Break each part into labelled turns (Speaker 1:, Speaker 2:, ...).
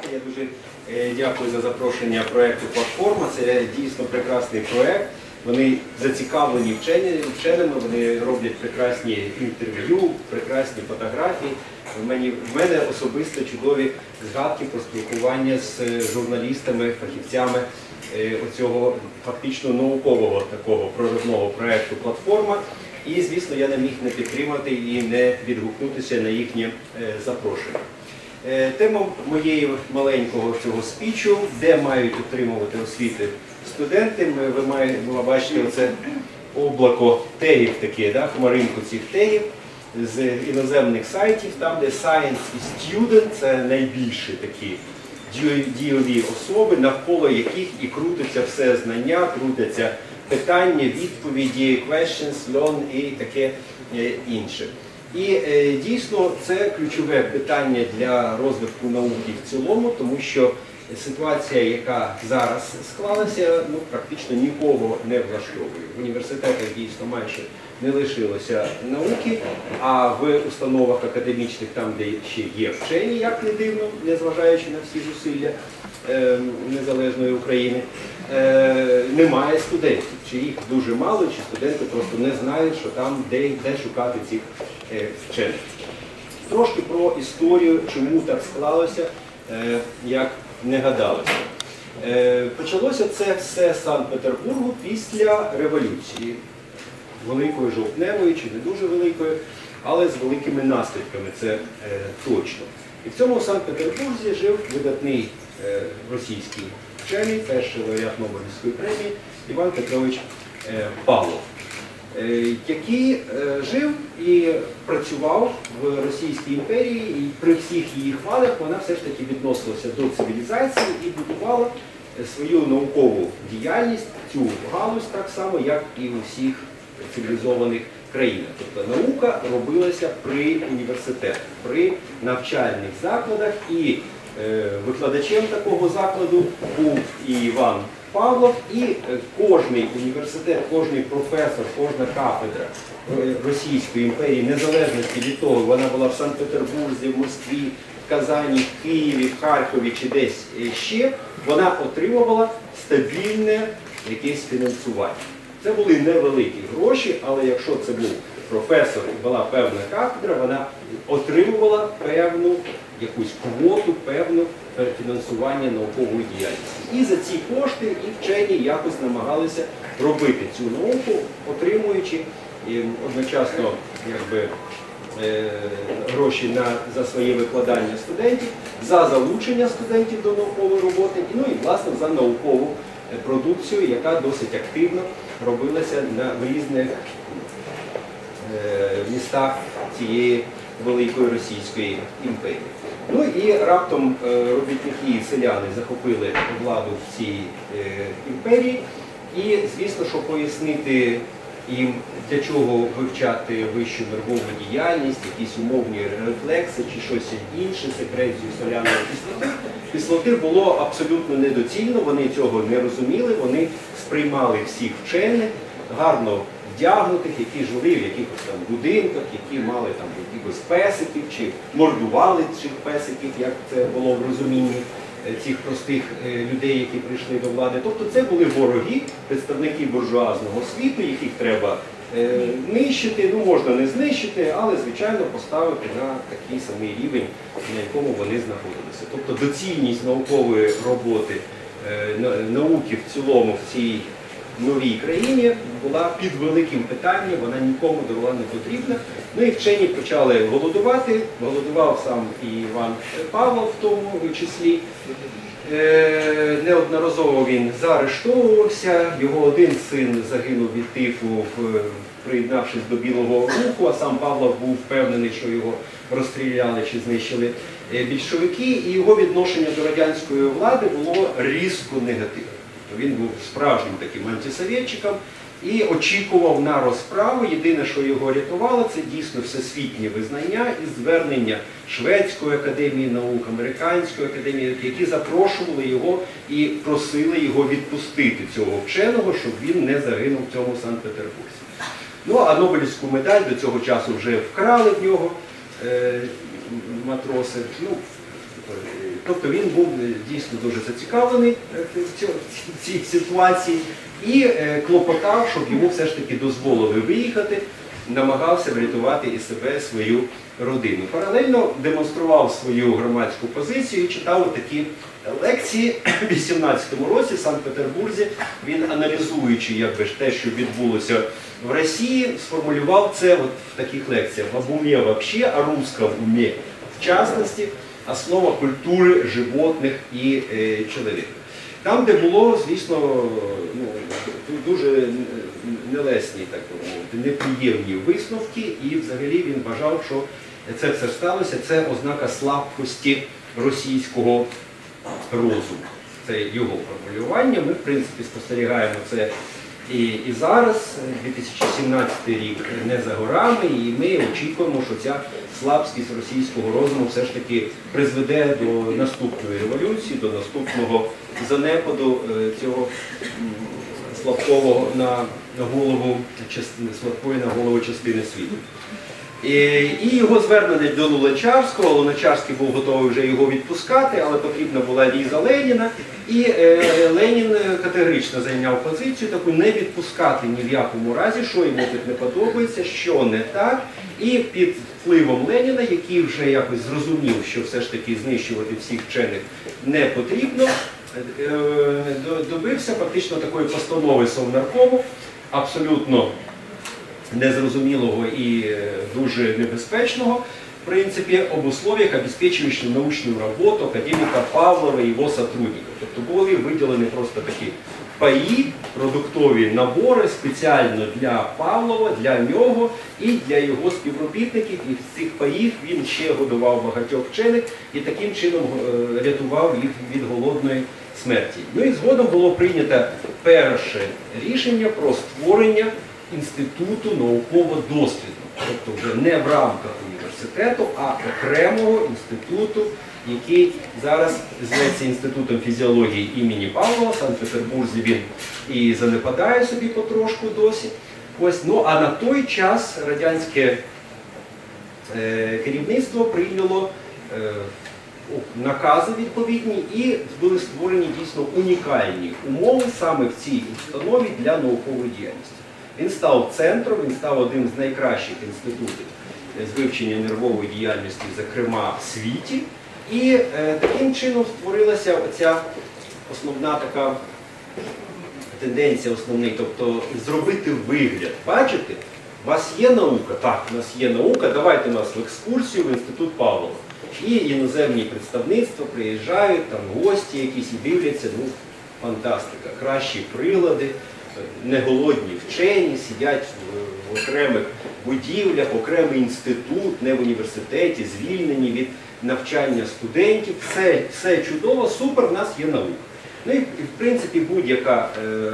Speaker 1: сказати. Я дуже е, дякую за запрошення проєкту Платформа. Це дійсно прекрасний проєкт. Вони зацікавлені вченими, вони роблять прекрасні інтерв'ю, прекрасні фотографії. В мене, в мене особисто чудові згадки про спілкування з е, журналістами, фахівцями е, оцього фактично наукового такого прорivного проєкту Платформа. І, звісно, я не міг не підтримати і не відгукнутися на їхнє запрошення. Е, Тема моєї маленького цього спічу, де мають отримувати освіти студенти. Ми, ви бачите оце облако тегів таке, да, хмаринку цих тегів з іноземних сайтів, там, де Science і Student це найбільші такі дієві особи, навколо яких і крутиться все знання, крутяться питання, відповіді, questions, learn і таке е, інше. І е, дійсно це ключове питання для розвитку науки в цілому, тому що ситуація, яка зараз склалася, ну практично нікого не влаштовує. В університетах дійсно майже не лишилося науки, а в установах академічних, там, де ще є вчені, як не дивно, незважаючи на всі зусилля е, незалежної України, е, немає студентів. Чи їх дуже мало, чи студенти просто не знають, що там де, де шукати цих вчених. Трошки про історію, чому так склалося, е, як не гадалося. Е, Почалося це все з Санкт-Петербургу після революції, великої жовтневої чи не дуже великої, але з великими наслідками, це е, точно. І в цьому Санкт-Петербурзі жив видатний е, російський вчений, перший лауреат Нобелівської премії Іван Петрович е, Павлов, е, який е, жив і працював в Російській імперії, і при всіх її хвалях вона все ж таки відносилася до цивілізації і будувала е, свою наукову діяльність, цю галузь так само, як і у всіх цивілізованих країнах. Тобто наука робилася при університетах, при навчальних закладах, і е, викладачем такого закладу був і Іван Павлов, і е, кожний університет, кожний професор, кожна кафедра е, Російської імперії, незалежності від того, вона була в Санкт-Петербурзі, в Москві, в Казані, в Києві, в Харкові чи десь е, ще, вона отримувала стабільне якесь фінансування. Це були невеликі гроші, але якщо це був професор і була певна кафедра, вона отримувала певну якусь квоту, певну фінансування наукової діяльності. І за ці кошти і вчені якось намагалися робити цю науку, отримуючи одночасно якби, е, гроші на, за своє викладання студентів, за залучення студентів до наукової роботи, ну і власне за наукову е, продукцію, яка досить активно робилася на в різних е, містах цієї великої російської імперії. Ну і раптом е, робітники селяни захопили владу в цій е, імперії. І, звісно, що пояснити їм, для чого вивчати вищу нервову діяльність, якісь умовні рефлекси чи щось інше, секрецію соляної кислоти, кислоти було абсолютно недоцільно, вони цього не розуміли, вони сприймали всіх вчених, гарно вдягнутих, які жили в якихось там будинках, які мали там якихось песиків, чи мордували цих песиків, як це було в розумінні е, цих простих е, людей, які прийшли до влади. Тобто це були вороги, представники буржуазного світу, яких треба е, нищити. Ну можна не знищити, але звичайно поставити на такий самий рівень, на якому вони знаходилися. Тобто доцільність наукової роботи науки в цілому в цій новій країні була під великим питанням, вона нікому була не потрібна. Ну і вчені почали голодувати. Голодував сам і Іван Павлов в тому числі. Е, Неодноразово він заарештовувався, його один син загинув від тифу, приєднавшись до Білого Руху, а сам Павлов був впевнений, що його розстріляли чи знищили е, більшовики, і його відношення до радянської влади було різко негативне. Тобто Він був справжнім таким антисовєтчиком і очікував на розправу. Єдине, що його рятувало, це дійсно всесвітнє визнання і звернення Шведської академії наук, Американської академії, наук, які запрошували його і просили його відпустити цього вченого, щоб він не загинув в цьому Санкт-Петербурзі. Ну а Нобелівську медаль до цього часу вже вкрали в нього е, матроси. Ну, Тобто він був е, дійсно дуже зацікавлений е, в цій ситуації і е, клопотав, щоб йому все ж таки дозволили виїхати, намагався врятувати і себе, свою родину. Паралельно демонстрував свою громадську позицію і читав такі лекції в 18-му році в Санкт-Петербурзі. Він аналізуючи якби ж те, що відбулося в Росії, сформулював це от в таких лекціях. Об уме вообще, о русском уме в частности, основа культури животних і е, чоловіка. Там, де було, звісно, ну, дуже нелесні, так неприємні висновки, і взагалі він вважав, що це все сталося, це ознака слабкості російського розуму. Це його формулювання. Ми, в принципі, спостерігаємо це і, і зараз, 2017 рік не за горами, і ми очікуємо, що ця слабкість російського розуму все ж таки призведе до наступної революції, до наступного занепаду е, цього слабкого на на голову частини слабкої на голову частини світу. І, і його звернення до Луначарського. Луначарський був готовий вже його відпускати, але потрібна була віза Леніна. І е, Ленін категорично зайняв позицію таку не відпускати ні в якому разі, що йому тут не подобається, що не так. І під впливом Леніна, який вже якось зрозумів, що все ж таки знищувати всіх вчених не потрібно, е, добився фактично такої постанови Совнаркому, абсолютно незрозумілого і е, дуже небезпечного, в принципе, об условиях, обеспечивающих научную работу академика Павлова и его сотрудников. Тобто були виділені просто такі паї, продуктові набори спеціально для Павлова, для нього і для його співробітників. І з цих паїв він ще годував багатьох вчених і таким чином е, рятував їх від голодної смерті. Ну і згодом було прийнято перше рішення про створення інституту науково-дослідного, тобто вже не в рамках університету, а окремого інституту, який зараз зветься Інститутом фізіології імені Павлова, в Санкт-Петербурзі він і занепадає собі потрошку досі. Ось, ну а на той час радянське е, керівництво прийняло е, накази відповідні і були створені дійсно унікальні умови саме в цій установі для наукової діяльності. Він став центром, він став одним з найкращих інститутів з вивчення нервової діяльності, зокрема в світі. І е, таким чином створилася оця основна така тенденція основний, тобто зробити вигляд. Бачите, у вас є наука? Так, у нас є наука, давайте нас в екскурсію в інститут Павлова. І іноземні представництва приїжджають, там гості якісь і дивляться, ну, фантастика, кращі прилади, не голодні вчені, сидять в, окремих будівлях, окремий інститут, не в університеті, звільнені від навчання студентів. Все, все чудово, супер, в нас є наука. Ну і, в принципі будь-яка е,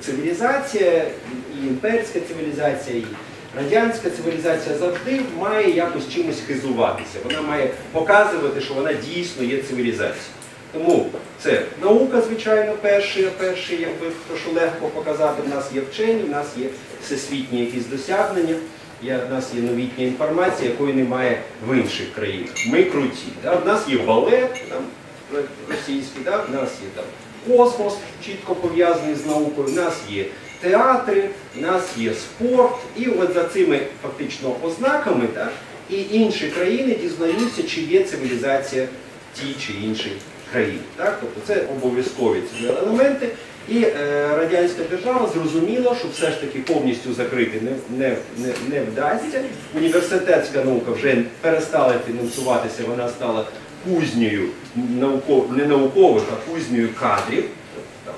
Speaker 1: цивілізація, і імперська цивілізація, і радянська цивілізація завжди має якось чимось хизуватися. Вона має показувати, що вона дійсно є цивілізацією. Тому це наука, звичайно, перший, перший, якби що легко показати. В нас є вчені, в нас є всесвітні якісь досягнення, є, в нас є новітня інформація, якої немає в інших країнах. Ми круті. Да? В нас є балет там, російський, да? в нас є там космос, чітко пов'язаний з наукою, в нас є театри, в нас є спорт. І от за цими фактично ознаками так, і інші країни дізнаються, чи є цивілізація тій чи іншій країні. Так? Тобто це обов'язкові ці елементи. І е, радянська держава зрозуміла, що все ж таки повністю закрити не, не, не, не вдасться. Університетська наука вже перестала фінансуватися, вона стала кузнею науков, не наукових, а кузнею кадрів, там,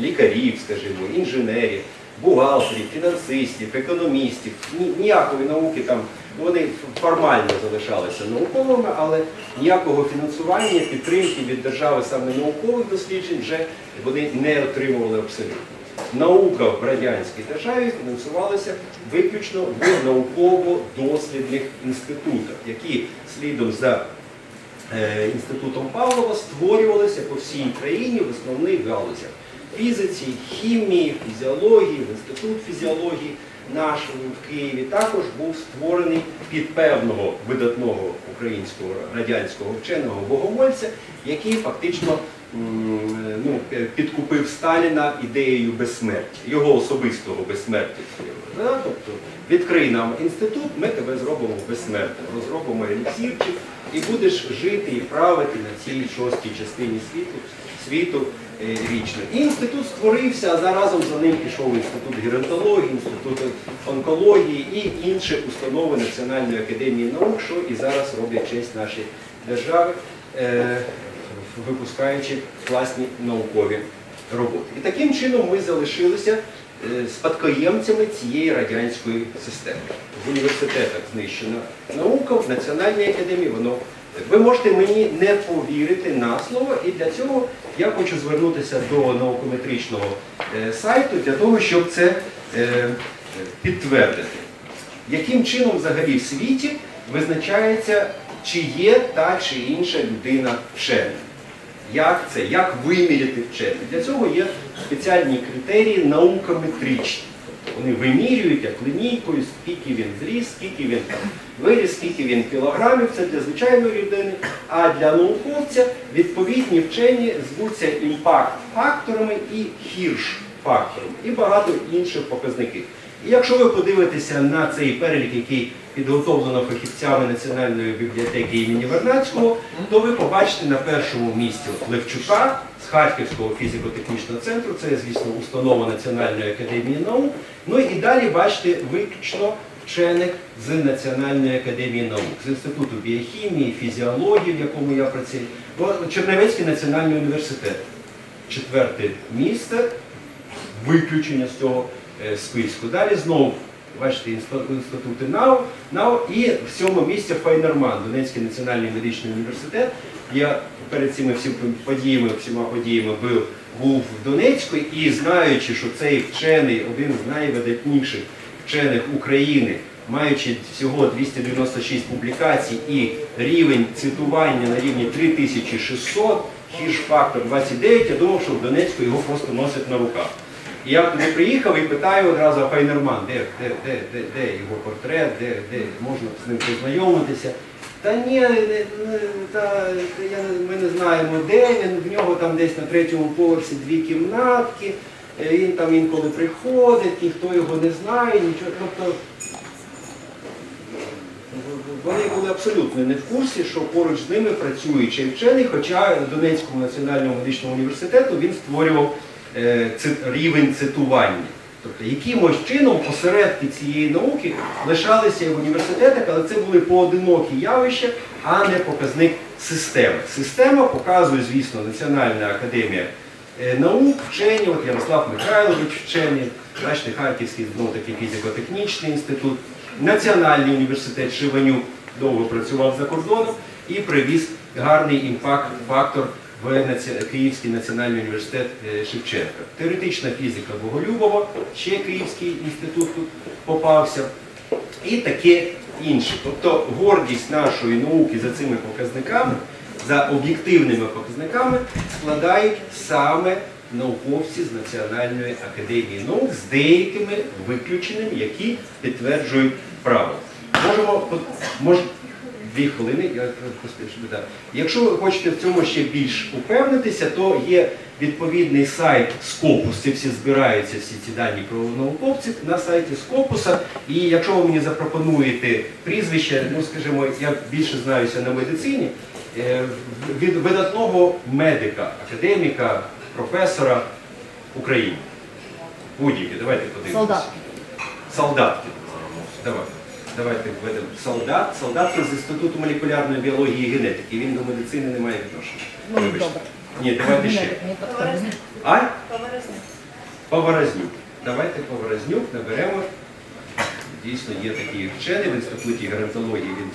Speaker 1: лікарів, скажімо, інженерів, бухгалтерів, фінансистів, економістів. Ні- Ніякої науки там вони формально залишалися науковими, але ніякого фінансування, підтримки від держави саме наукових досліджень вже вони не отримували абсолютно. Наука в радянській державі фінансувалася виключно в науково-дослідних інститутах, які слідом за е, інститутом Павлова створювалися по всій країні в основних галузях фізиці, хімії, фізіології, інститут фізіології, нашому в Києві також був створений під певного видатного українського радянського вченого богомольця, який фактично ну, підкупив Сталіна ідеєю безсмерті, його особистого безсмертя. Тобто відкрий нам інститут, ми тебе зробимо безсмертним, розробимо еліксірчик і будеш жити і правити на цій шостій частині світу, світу е, вічно. І інститут створився, а заразом за ним пішов інститут геронтології, інститут онкології і інші установи Національної академії наук, що і зараз роблять честь нашій держави, е, випускаючи власні наукові роботи. І таким чином ми залишилися е, спадкоємцями цієї радянської системи. В університетах знищена наука, в Національній академії воно. Ви можете мені не повірити на слово, і для цього я хочу звернутися до наукометричного е, сайту для того, щоб це е, підтвердити. Яким чином взагалі в світі визначається, чи є та чи інша людина вченим? Як це? Як виміряти вчений? Для цього є спеціальні критерії наукометричні. Вони вимірюють як лінійкою, скільки він зріс, скільки він там виріс, скільки він кілограмів, це для звичайної людини. А для науковця відповідні вчені звуться імпакт-факторами і хірш-факторами, і багато інших показників. І якщо ви подивитеся на цей перелік, який підготовлено фахівцями Національної бібліотеки імені Вернадського, то ви побачите на першому місці Левчука з Харківського фізико-технічного центру, це, звісно, установа Національної академії наук. Ну і далі бачите виключно вчених з Національної академії наук, з Інституту біохімії, фізіології, в якому я працюю, Бо Чернівецький національний університет. Четверте місце виключення з цього списку. Далі знову, бачите, інститути НАУ, НАУ і в цьому місці Файнерман, Донецький національний медичний університет. Я перед цими всіма подіями, всіма подіями був, був в Донецьку і знаючи, що цей вчений, один з найвидатніших вчених України, маючи всього 296 публікацій і рівень цитування на рівні 3600, хірш-фактор 29, я думав, що в Донецьку його просто носять на руках. І я туди приїхав і питаю одразу Файнерман, де, де, де, де, де його портрет, де, де можна з ним познайомитися. Та ні, не- та, я, ми не знаємо, де він, в нього там десь на третьому поверсі дві кімнатки, е, він там інколи приходить, ніхто його не знає, нічого. Тобто вони були абсолютно не в курсі, що поруч з ними працює ще й вчений, хоча Донецькому національному медичному університету він створював рівень цитування. Тобто якимось чином осередки цієї науки лишалися в університетах, але це були поодинокі явища, а не показник системи. Система показує, звісно, Національна академія е, наук, вчені, от Ярослав Михайлович вчений, бачите, Харківський знову таки фізико-технічний інститут, Національний університет Шиванюк довго працював за кордоном і привіз гарний імпакт-фактор в Київський національний університет е, Шевченка. Теоретична фізика Боголюбова, ще Київський інститут тут попався, і таке інше. Тобто гордість нашої науки за цими показниками, за об'єктивними показниками складають саме науковці з Національної академії наук з деякими виключеннями, які підтверджують право. Можемо мож, дві хвилини, я поспішу. Да. Якщо ви хочете в цьому ще більш упевнитися, то є відповідний сайт Scopus, це всі збираються, всі ці дані про науковців на сайті Scopus. І якщо ви мені запропонуєте прізвище, ну скажімо, я більше знаюся на медицині, е, від видатного медика, академіка, професора України. Будь-які, давайте подивимося.
Speaker 2: Солдат.
Speaker 1: Солдатки. Давай. Давайте введемо солдат. Солдат з Інституту молекулярної біології і генетики. Він до медицини не має відношення.
Speaker 2: Ну,
Speaker 1: Вибачте.
Speaker 2: добре.
Speaker 1: Ні, давайте ще.
Speaker 2: Не.
Speaker 1: А? Поворознюк. Давайте Поворознюк наберемо. Дійсно, є такий вчений в інституті геронтології. Він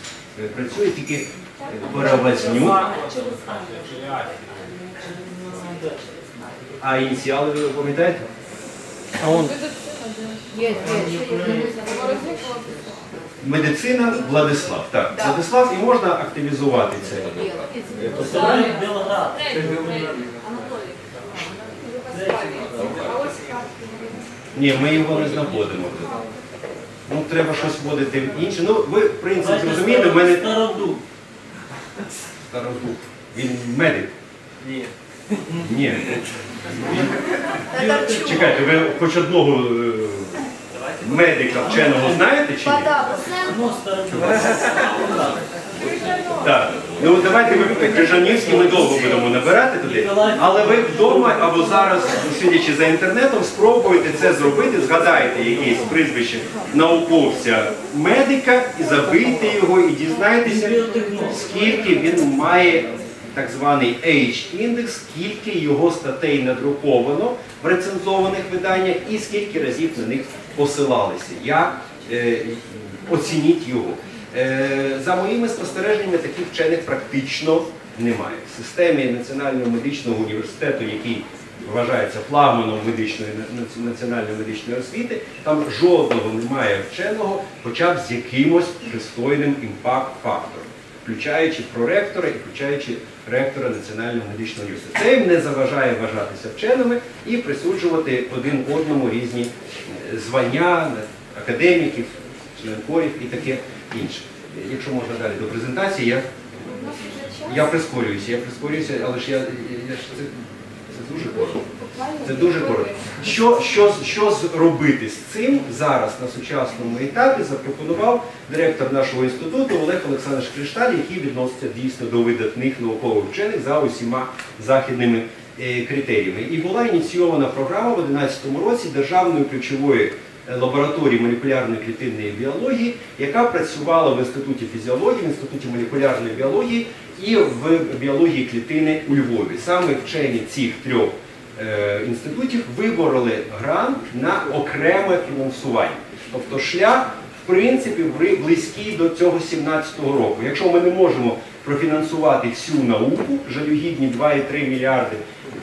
Speaker 1: е, працює тільки Поворознюк. А ініціали ви пам'ятаєте?
Speaker 2: А он Є, є.
Speaker 1: Медицина Владислав. Так, Владислав і можна активізувати це.
Speaker 3: Белград.
Speaker 1: Ні, ми його не знаходимо. Ну, треба щось вводити інше. Ну, ви, в принципі, розумієте, в мене
Speaker 3: Стародуб.
Speaker 1: Стародуб. Він медик.
Speaker 3: Ні.
Speaker 1: Ні. Чекайте, ви хоч одного е, медика вченого знаєте чи ні?
Speaker 3: Ну,
Speaker 1: Так. Ну давайте ви Крижанівський, ми довго будемо набирати туди. Але ви вдома або зараз, сидячи за інтернетом, спробуйте це зробити, згадайте якесь прізвище науковця медика і забийте його і дізнайтеся, скільки він має так званий H-індекс, скільки його статей надруковано в рецензованих виданнях і скільки разів на них посилалися. Як е, оцініть його. Е, За моїми спостереженнями, таких вчених практично немає. В системі Національного медичного університету, який вважається флагманом медичної національної медичної освіти, там жодного немає вченого, хоча б з якимось пристойним імпакт-фактором, включаючи проректора і включаючи ректора Національного медичного університету. Це їм не заважає вважатися вченими і присуджувати один одному різні е, звання академіків, членкорів і таке інше. Якщо можна далі до презентації, я, я прискорююся, я прискорююся, але ж я, я ж це, це дуже коротко. Це дуже коротко. Що, що, що зробити з цим зараз на сучасному етапі запропонував директор нашого інституту Олег Олександрович Кришталь, який відноситься дійсно до видатних наукових вчених за усіма західними е, критеріями. І була ініційована програма в 2011 році державної ключової е, лабораторії молекулярної клітинної біології, яка працювала в інституті фізіології, в інституті молекулярної біології і в біології клітини у Львові. Саме вчені цих трьох інститутів вибороли грант на окреме фінансування. Тобто шлях, в принципі, близький до цього 17-го року. Якщо ми не можемо профінансувати всю науку, жалюгідні 2,3 мільярди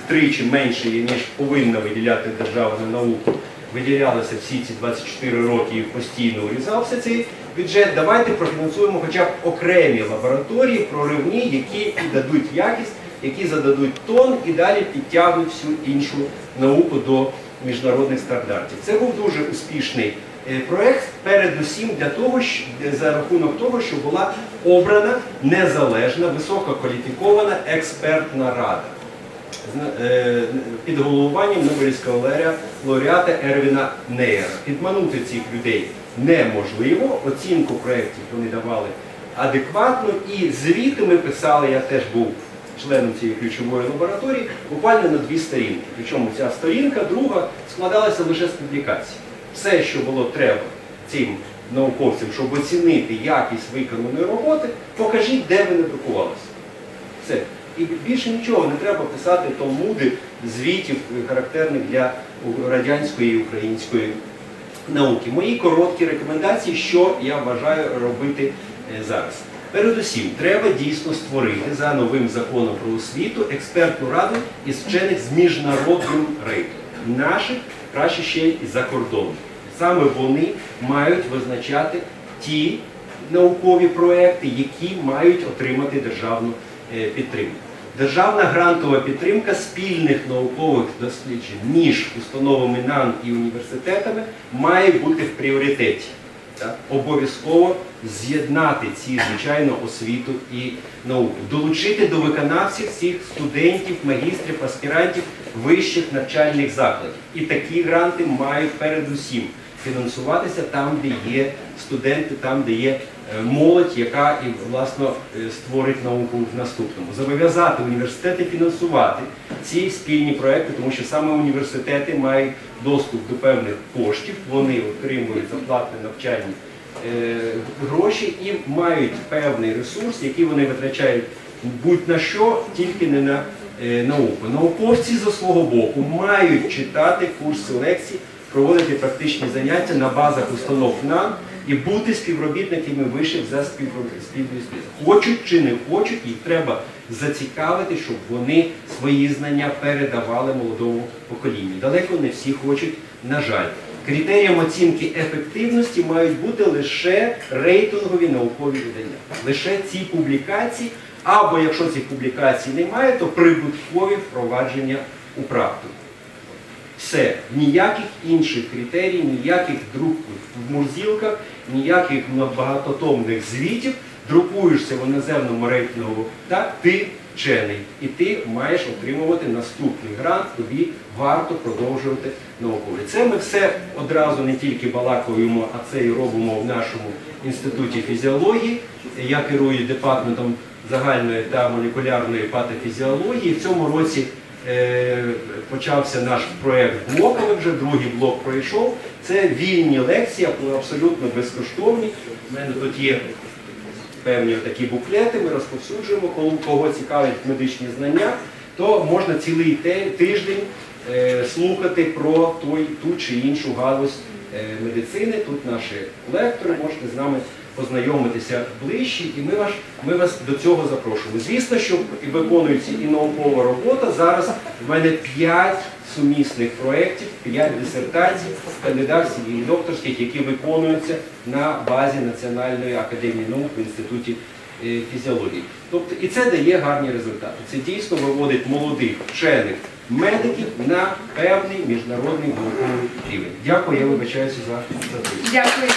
Speaker 1: втричі менше, ніж повинна виділяти держава на науку, виділялися всі ці 24 роки і постійно урізався цей бюджет, давайте профінансуємо хоча б окремі лабораторії, проривні, які дадуть якість, які зададуть тон і далі підтягнуть всю іншу науку до міжнародних стандартів. Це був дуже успішний е, проект, передусім для того, за рахунок того, що була обрана незалежна, висококваліфікована експертна рада е, під головуванням Нобелівського лауреа- лауреата Ервіна Нейера. Підманути цих людей неможливо. Оцінку проєктів вони давали адекватно, і звіти ми писали, я теж був членом цієї ключової лабораторії, буквально на дві сторінки. Причому ця сторінка, друга, складалася лише з публікацій. Все, що було треба цим науковцям, щоб оцінити якість виконаної роботи, покажіть, де ви надрукувалися. Все. І більше нічого не треба писати талмуди звітів, е, характерних для радянської і української науки. Мої короткі рекомендації, що я вважаю робити е, зараз. Передусім, треба дійсно створити за новим законом про освіту експертну раду із вчених з міжнародним рейтингом. Наших краще ще й за кордоном. Саме вони мають визначати ті наукові проекти, які мають отримати державну е, підтримку. Державна грантова підтримка спільних наукових досліджень між установами НАН і університетами має бути в пріоритеті. Обов'язково з'єднати ці, звичайно, освіту і науку, долучити до виконавців всіх студентів, магістрів, аспірантів вищих навчальних закладів. І такі гранти мають передусім фінансуватися там, де є студенти, там, де є молодь, яка і власно е, створить науку в наступному. Зобов'язати університети фінансувати ці спільні проекти, тому що саме університети мають доступ до певних коштів, вони отримують за платне навчальні е, гроші і мають певний ресурс, який вони витрачають будь-на що, тільки не на е, науку. Науковці за свого боку мають читати курси лекцій, проводити практичні заняття на базах установ НАН і бути співробітниками вишів за співробі- спільною спільною. Хочуть чи не хочуть, їх треба зацікавити, щоб вони свої знання передавали молодому поколінню. Далеко не всі хочуть, на жаль. Критерієм оцінки ефективності мають бути лише рейтингові наукові видання. Лише ці публікації, або якщо цих публікацій немає, то прибуткові впровадження у практику. Все, ніяких інших критерій, ніяких друк в мурзілках, ніяких багатотомних звітів. Друкуєшся в іноземному рейтингу, так ти вчений, і ти маєш отримувати наступний грант, тобі варто продовжувати науку. І це ми все одразу не тільки балакуємо, а це і робимо в нашому інституті фізіології. Я керую департаментом загальної та молекулярної патофізіології. В цьому році почався наш проєкт блоковий, вже другий блок пройшов. Це вільні лекції, абсолютно безкоштовні. У мене тут є певні такі буклети, ми розповсюджуємо, кого цікавлять медичні знання, то можна цілий тиждень е, слухати про той, ту чи іншу галузь е, медицини. Тут наші лектори, можете з нами познайомитися ближче, і ми вас, ми вас до цього запрошуємо. Звісно, що виконується і наукова робота. Зараз в мене 5 сумісних проєктів, 5 дисертацій, кандидатських і докторських, які виконуються на базі Національної академії наук в інституті е, фізіології. Тобто і це дає гарні результати. Це дійсно виводить молодих вчених медиків на певний міжнародний науковий рівень. Дякую, я вибачаюся за, за це.
Speaker 3: Дякую.